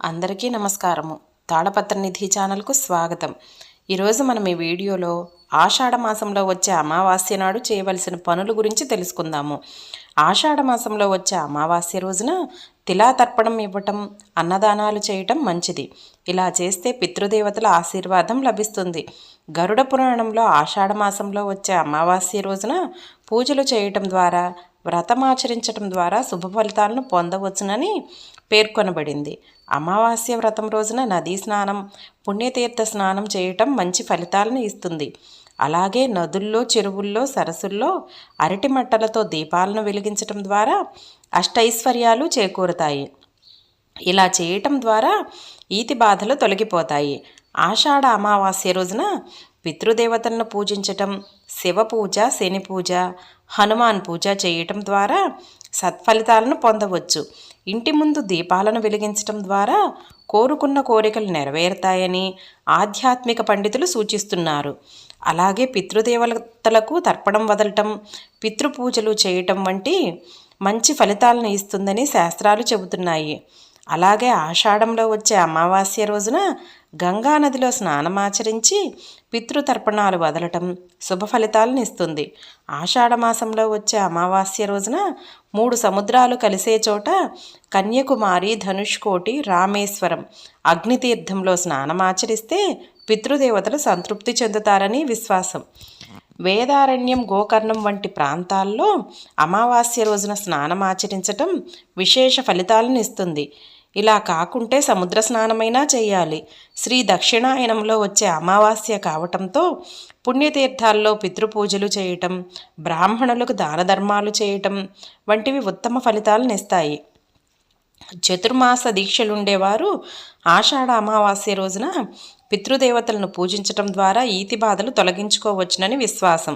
అందరికీ నమస్కారము. తాళపత్ర నిధి ఛానల్కు స్వాగతం. ఈరోజు మనం ఈ వీడియోలో ఆషాఢ మాసంలో వచ్చే అమావాస్య నాడు చేయవలసిన పనుల గురించి తెలుసుకుందాము. ఆషాఢ మాసంలో వచ్చే అమావాస్య రోజున తిలా తర్పణం ఇవ్వటం అన్నదానాలు చేయటం మంచిది. ఇలా చేస్తే పితృదేవతల ఆశీర్వాదం లభిస్తుంది. గరుడ పురాణంలో ఆషాఢ మాసంలో వచ్చే అమావాస్య రోజున పూజలు చేయటం ద్వారా వ్రతమాచరించటం ద్వారా శుభ ఫలితాలను పొందవచ్చునని పేర్కొనబడింది. అమావాస్య వ్రతం రోజున నదీ స్నానం పుణ్యతీర్థ స్నానం చేయటం మంచి ఫలితాలను ఇస్తుంది. అలాగే నదుల్లో చెరువుల్లో సరస్సుల్లో అరటి మట్టలతో దీపాలను వెలిగించటం ద్వారా అష్టైశ్వర్యాలు చేకూరుతాయి. ఇలా చేయటం ద్వారా ఈతి బాధలు తొలగిపోతాయి. ఆషాఢ అమావాస్య రోజున పితృదేవతలను పూజించటం శివ పూజ శని పూజ హనుమాన్ పూజ చేయటం ద్వారా సత్ఫలితాలను పొందవచ్చు. ఇంటి ముందు దీపాలను వెలిగించటం ద్వారా కోరుకున్న కోరికలు నెరవేరుతాయని ఆధ్యాత్మిక పండితులు సూచిస్తున్నారు. అలాగే పితృదేవతలకు తర్పణం వదలటం పితృపూజలు చేయటం వంటి మంచి ఫలితాలను ఇస్తుందని శాస్త్రాలు చెబుతున్నాయి. అలాగే ఆషాఢంలో వచ్చే అమావాస్య రోజున గంగా నదిలో స్నానమాచరించి పితృతర్పణాలు వదలటం శుభ ఫలితాలను ఇస్తుంది. ఆషాఢమాసంలో వచ్చే అమావాస్య రోజున మూడు సముద్రాలు కలిసే చోట కన్యాకుమారి ధనుష్కోటి రామేశ్వరం అగ్నితీర్థంలో స్నానమాచరిస్తే పితృదేవతలు సంతృప్తి చెందుతారని విశ్వాసం. వేదారణ్యం గోకర్ణం వంటి ప్రాంతాల్లో అమావాస్య రోజున స్నానమాచరించటం విశేష ఫలితాలను ఇస్తుంది. ఇలా కాకుంటే సముద్ర స్నానమైనా చేయాలి. శ్రీ దక్షిణాయనంలో వచ్చే అమావాస్య కావటంతో పుణ్యతీర్థాల్లో పితృపూజలు చేయటం బ్రాహ్మణులకు దాన ధర్మాలు చేయటం వంటివి ఉత్తమ ఫలితాలను ఇస్తాయి చతుర్మాస దీక్షలుండేవారు ఆషాఢ అమావాస్య రోజున పితృదేవతలను పూజించటం ద్వారా ఈతి బాధలు తొలగించుకోవచ్చునని విశ్వాసం.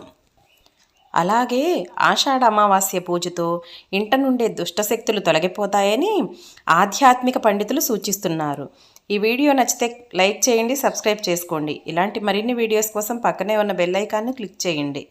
అలాగే ఆషాఢ అమావాస్య పూజతో ఇంట నుండే దుష్టశక్తులు తొలగిపోతాయని ఆధ్యాత్మిక పండితులు సూచిస్తున్నారు. ఈ వీడియో నచ్చితే లైక్ చేయండి సబ్స్క్రైబ్ చేసుకోండి. ఇలాంటి మరిన్ని వీడియోస్ కోసం పక్కనే ఉన్న బెల్ ఐకాన్ను క్లిక్ చేయండి.